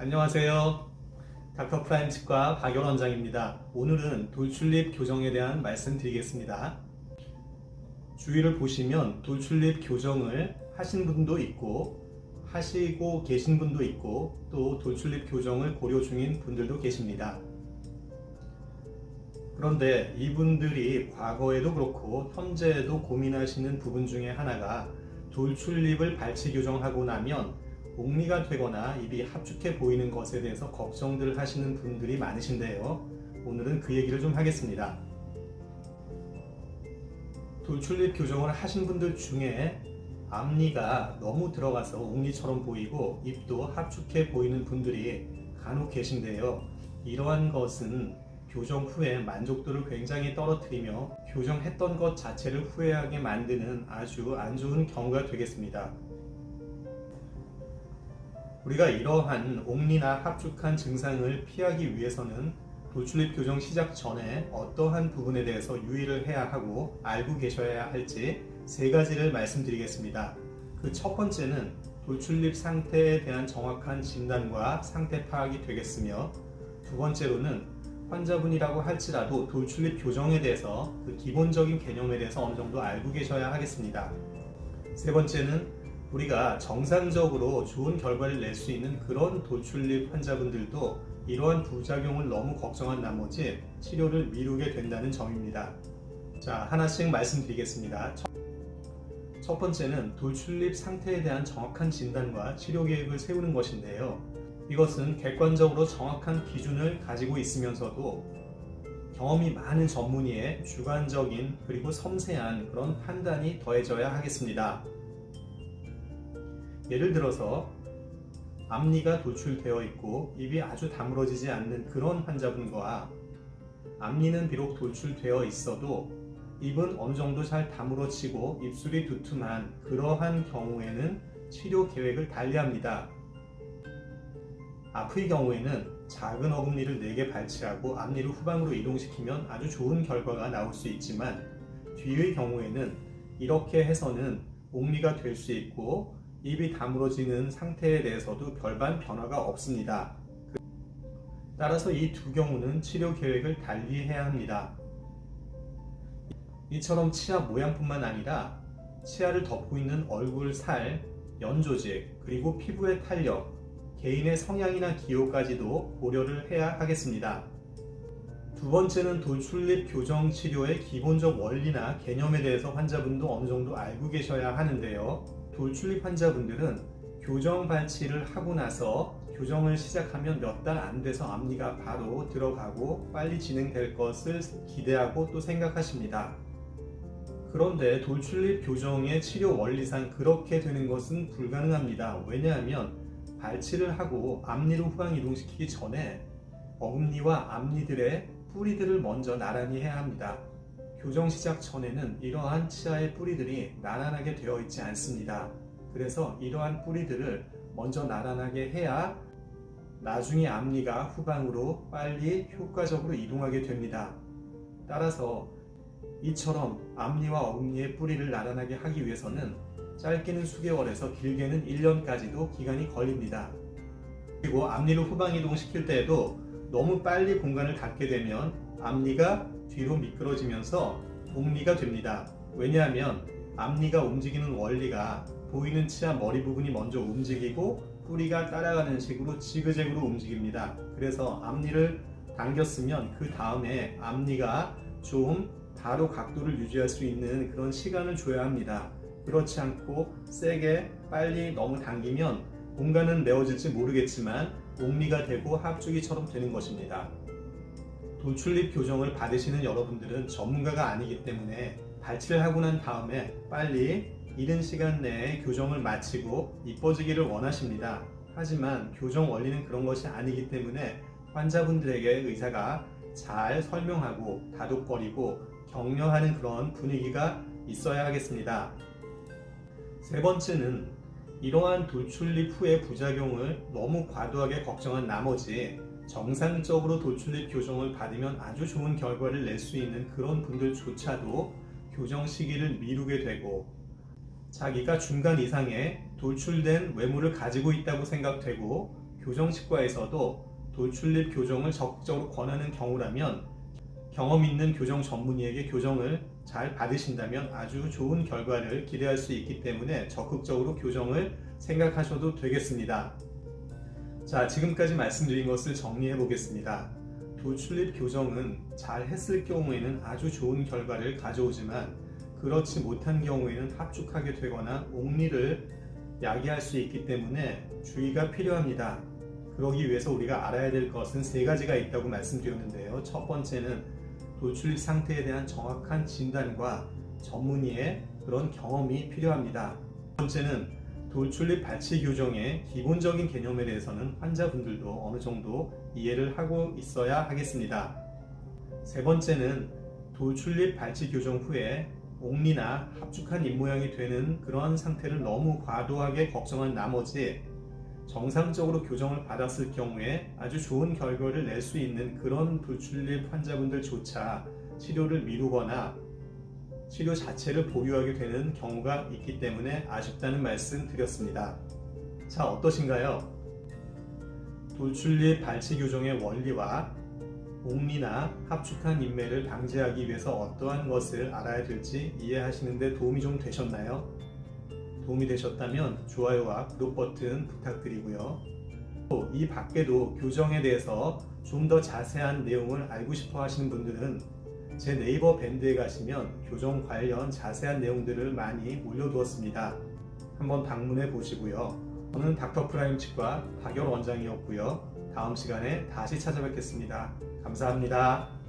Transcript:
안녕하세요. 닥터 프라임 치과 박연 원장입니다. 오늘은 돌출립 교정에 대한 말씀 드리겠습니다. 주위를 보시면 돌출립 교정을 하신 분도 있고 하시고 계신 분도 있고 또 돌출립 교정을 고려 중인 분들도 계십니다. 그런데 이분들이 과거에도 그렇고 현재에도 고민하시는 부분 중에 하나가 돌출립을 발치 교정하고 나면 옥리가 되거나 입이 합축해 보이는 것에 대해서 걱정들 하시는 분들이 많으신데요. 오늘은 그 얘기를 좀 하겠습니다. 돌출립 교정을 하신 분들 중에 앞니가 너무 들어가서 옥리처럼 보이고 입도 합축해 보이는 분들이 간혹 계신데요. 이러한 것은 교정 후에 만족도를 굉장히 떨어뜨리며 교정했던 것 자체를 후회하게 만드는 아주 안 좋은 경우가 되겠습니다. 우리가 이러한 옥리나 합축한 증상을 피하기 위해서는 돌출입 교정 시작 전에 어떠한 부분에 대해서 유의를 해야 하고 알고 계셔야 할지 세 가지를 말씀드리겠습니다. 그 첫 번째는 돌출입 상태에 대한 정확한 진단과 상태 파악이 되겠으며 두 번째로는 환자분이라고 할지라도 돌출입 교정에 대해서 그 기본적인 개념에 대해서 어느 정도 알고 계셔야 하겠습니다. 세 번째는 우리가 정상적으로 좋은 결과를 낼 수 있는 그런 돌출립 환자분들도 이러한 부작용을 너무 걱정한 나머지 치료를 미루게 된다는 점입니다. 자, 하나씩 말씀드리겠습니다. 첫- 첫 번째는 돌출립 상태에 대한 정확한 진단과 치료 계획을 세우는 것인데요. 이것은 객관적으로 정확한 기준을 가지고 있으면서도 경험이 많은 전문의의 주관적인 그리고 섬세한 그런 판단이 더해져야 하겠습니다. 예를 들어서 앞니가 돌출되어 있고 입이 아주 다물어지지 않는 그런 환자분과 앞니는 비록 돌출되어 있어도 입은 어느 정도 잘 다물어지고 입술이 두툼한 그러한 경우에는 치료 계획을 달리합니다. 앞의 경우에는 작은 어금니를 4개 발치하고 앞니를 후방으로 이동시키면 아주 좋은 결과가 나올 수 있지만 뒤의 경우에는 이렇게 해서는 옥리가 될 수 있고 입이 다물어지는 상태에 대해서도 별반 변화가 없습니다. 따라서 이 두 경우는 치료 계획을 달리 해야 합니다. 이처럼 치아 모양뿐만 아니라 치아를 덮고 있는 얼굴 살, 연조직, 그리고 피부의 탄력, 개인의 성향이나 기호까지도 고려를 해야 하겠습니다. 두 번째는 돌출립 교정 치료의 기본적 원리나 개념에 대해서 환자분도 어느 정도 알고 계셔야 하는데요. 돌출립 환자분들은 교정 발치를 하고 나서 교정을 시작하면 몇 달 안 돼서 앞니가 바로 들어가고 빨리 진행될 것을 기대하고 또 생각하십니다. 그런데 돌출립 교정의 치료 원리상 그렇게 되는 것은 불가능합니다. 왜냐하면 발치를 하고 앞니로 후방 이동시키기 전에 어금니와 앞니들의 뿌리들을 먼저 나란히 해야 합니다. 교정 시작 전에는 이러한 치아의 뿌리들이 나란하게 되어 있지 않습니다. 그래서 이러한 뿌리들을 먼저 나란하게 해야 나중에 앞니가 후방으로 빨리 효과적으로 이동하게 됩니다. 따라서 이처럼 앞니와 어금니의 뿌리를 나란하게 하기 위해서는 짧게는 수개월에서 길게는 1년까지도 기간이 걸립니다. 그리고 앞니를 후방 이동시킬 때에도 너무 빨리 공간을 갖게 되면 앞니가 뒤로 미끄러지면서 옥리가 됩니다. 왜냐하면 앞니가 움직이는 원리가 보이는 치아 머리 부분이 먼저 움직이고 뿌리가 따라가는 식으로 지그재그로 움직입니다. 그래서 앞니를 당겼으면 그 다음에 앞니가 좀 바로 각도를 유지할 수 있는 그런 시간을 줘야 합니다. 그렇지 않고 세게 빨리 너무 당기면 공간은 메워질지 모르겠지만 옥리가 되고 합주기처럼 되는 것입니다. 돌출립 교정을 받으시는 여러분들은 전문가가 아니기 때문에 발치를 하고 난 다음에 빨리 이른 시간 내에 교정을 마치고 이뻐지기를 원하십니다. 하지만 교정 원리는 그런 것이 아니기 때문에 환자분들에게 의사가 잘 설명하고 다독거리고 격려하는 그런 분위기가 있어야 하겠습니다. 세 번째는 이러한 돌출립 후의 부작용을 너무 과도하게 걱정한 나머지 정상적으로 돌출립 교정을 받으면 아주 좋은 결과를 낼 수 있는 그런 분들조차도 교정 시기를 미루게 되고 자기가 중간 이상의 돌출된 외모를 가지고 있다고 생각되고 교정치과에서도 돌출립 교정을 적극적으로 권하는 경우라면 경험 있는 교정 전문의에게 교정을 잘 받으신다면 아주 좋은 결과를 기대할 수 있기 때문에 적극적으로 교정을 생각하셔도 되겠습니다. 자, 지금까지 말씀드린 것을 정리해 보겠습니다. 돌출립 교정은 잘 했을 경우에는 아주 좋은 결과를 가져오지만 그렇지 못한 경우에는 합축하게 되거나 옥리를 야기할 수 있기 때문에 주의가 필요합니다. 그러기 위해서 우리가 알아야 될 것은 세 가지가 있다고 말씀드렸는데요. 첫 번째는 돌출입 상태에 대한 정확한 진단과 전문의의 그런 경험이 필요합니다. 두 번째는 돌출입 발치 교정의 기본적인 개념에 대해서는 환자분들도 어느 정도 이해를 하고 있어야 하겠습니다. 세 번째는 돌출입 발치 교정 후에 옥리나 합축한 입 모양이 되는 그런 상태를 너무 과도하게 걱정한 나머지 정상적으로 교정을 받았을 경우에 아주 좋은 결과를 낼 수 있는 그런 돌출입 환자분들조차 치료를 미루거나 치료 자체를 보류하게 되는 경우가 있기 때문에 아쉽다는 말씀 드렸습니다. 자, 어떠신가요? 돌출입 발치 교정의 원리와 옥리나 합축한 인매를 방지하기 위해서 어떠한 것을 알아야 될지 이해하시는데 도움이 좀 되셨나요? 도움이 되셨다면 좋아요와 구독 버튼 부탁드리고요. 또 이 밖에도 교정에 대해서 좀 더 자세한 내용을 알고 싶어 하시는 분들은 제 네이버 밴드에 가시면 교정 관련 자세한 내용들을 많이 올려두었습니다. 한번 방문해 보시고요. 저는 닥터 프라임 치과 박열 원장이었고요. 다음 시간에 다시 찾아뵙겠습니다. 감사합니다.